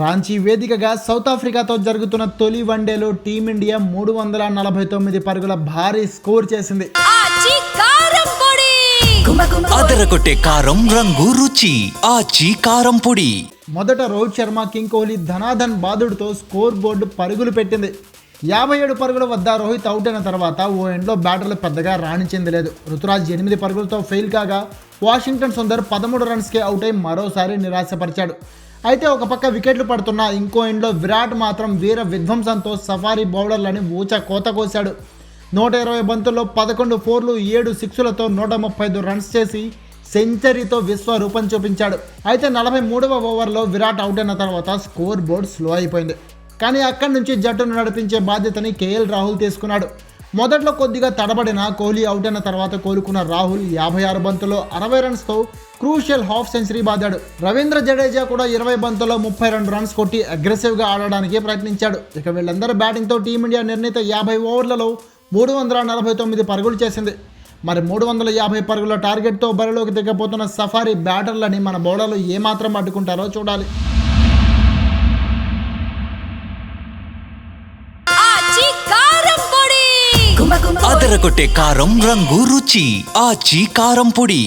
రాంచీ వేదికగా సౌత్ ఆఫ్రికాతో జరుగుతున్న తొలి వన్డేలో టీమిండియా మూడు వందల నలభై తొమ్మిది పరుగుల భారీ స్కోర్ చేసింది. అదరగొట్టే కారం రంగు రుచి. ఆచి కారం పొడి. మొదట రోహిత్ శర్మ కింగ్ కోహ్లీ ధనాధన్ బాదుడుతో స్కోర్ బోర్డు పరుగులు పెట్టింది. యాభై ఏడు పరుగుల వద్ద రోహిత్ అవుట్ అయిన తర్వాత ఓ ఎండ్లో బ్యాటర్లు పెద్దగా రాణించింది లేదు. రుతురాజ్ ఎనిమిది పరుగులతో ఫెయిల్ కాగా వాషింగ్టన్ సుందర్ పదమూడు రన్స్కే అవుట్ అయి మరోసారి నిరాశపరిచాడు. అయితే ఒక పక్క వికెట్లు పడుతున్న ఇంకో ఎండ్లో విరాట్ మాత్రం వీర విధ్వంసంతో సఫారీ బౌలర్లని ఊచ కోత కోశాడు. నూట ఇరవై బంతుల్లో పదకొండు ఫోర్లు ఏడు సిక్స్లతో నూట ముప్పై ఐదు రన్స్ చేసి సెంచరీతో విశ్వ రూపం చూపించాడు. అయితే నలభై మూడవ ఓవర్లో విరాట్ అవుట్ అయిన తర్వాత స్కోర్ బోర్డ్ స్లో అయిపోయింది. కానీ అక్కడి నుంచి జట్టును నడిపించే బాధ్యతని కేఎల్ రాహుల్ తీసుకున్నాడు. మొదట్లో కొద్దిగా తడబడిన కోహ్లీ అవుట్ అయిన తర్వాత కోలుకున్న రాహుల్ యాభై ఆరు బంతుల్లో అరవై రన్స్తో క్రూషియల్ హాఫ్ సెంచరీ బాదాడు. రవీంద్ర జడేజా కూడా ఇరవై బంతుల్లో ముప్పై రెండు రన్స్ కొట్టి అగ్రెసివ్గా ఆడడానికి ప్రయత్నించాడు. ఇక వీళ్ళందరూ బ్యాటింగ్తో టీమిండియా నిర్ణీత యాభై ఓవర్లలో మూడు వందల నలభై తొమ్మిది పరుగులు చేసింది. మరి మూడు వందల యాభై పరుగుల టార్గెట్తో బరిలోకి దిగబోతున్న సఫారీ బ్యాటర్లని మన బౌలర్లు ఏమాత్రం అడ్డుకుంటారో చూడాలి. స్వాగతం అదరగొట్టే కారం రంగు రుచి. ఆచి కారం పొడి.